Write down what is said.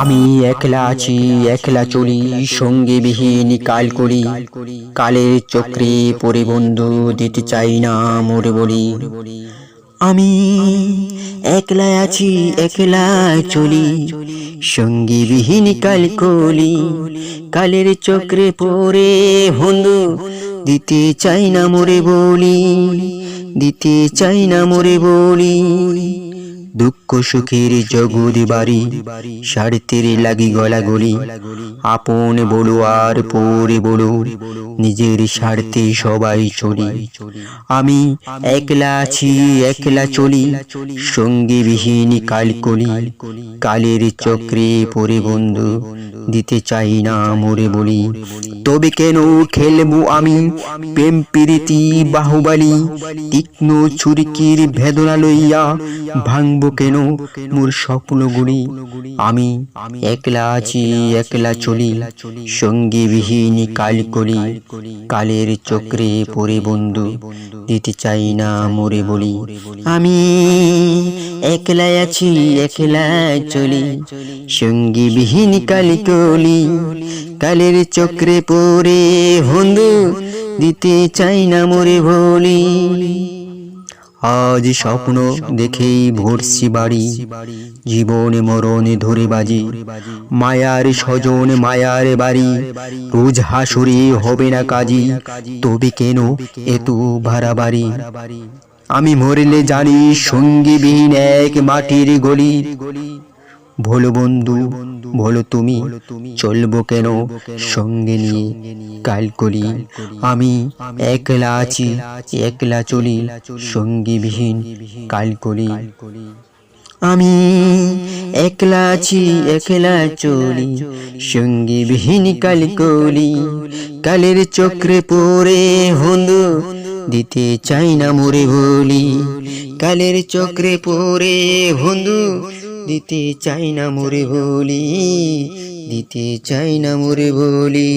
আমি একলা আছি, একলা চলি, সঙ্গে বিহীন কাল করি। কালের চক্রে পরে বন্ধু দিতে চাই না মোরে বলি। আমি একলা আছি, একলা চলি, সঙ্গী বিহীন কাল কলি কালের চক্রে পরে বন্ধু দিতে চাই না মোরে বলি, দিতে চাই না মোরে বলি। দুঃখ সুখের জগৎ বাড়ি স্বার্থের লাগি গলা গলি আপন বলো আর পরে বলো, নিজের স্বার্থে সবাই চলি। আমি একলা আছি, একলা চলি, সঙ্গী বিহীন কাল কলি। কালের চক্রে পরে বন্ধু, দিতে চাই না মোরে বলি। তবে কেন খেলব আমি প্রেম প্রীতি, বাহুবালি, তীক্ষ্ণ ছুরিকির ভেদনা লইয়া ভাঙবো কেন? মোর স্বপ্নগুলি আমি একলা আছি, একলা চলি সঙ্গী বিহীন কাল কলি কালের চক্রে পরে বন্ধু, দিতে চাই না মোরে বলি। আমি একলা আছি একলা চলি সঙ্গী বিহীন কাল কলি কালের চক্রে পরে বন্ধু, দিতে চাই না মোরে বলি। আজ স্বপ্ন দেখেই ভরছি বাড়ি। জীবনে মরণে ধরে বাজি। মায়ার স্বজন, মায়ার বাড়ি। রোজ হাসুরি হবে না কাজী। তবে কেন এত ভাড়া বাড়ি আমি মরলে জানি সঙ্গীবিহীন এক মাটির গলি। ভোলো বন্ধু ভোলো তুমি চলবো কেন সঙ্গে নিয়ে কাল কলি আমি একলা আছি একলা চলি সঙ্গীবিহীন কাল করি আমি একলা আছি একলা চলি সঙ্গীবিহীন কাল কলি কালের চক্রে পরে বন্ধু দিতে চাই না মোরে বলি কালের চক্রে পরে বন্ধু, দিতে চাই না মোরে বলি দিতে চাই না মোরে বলি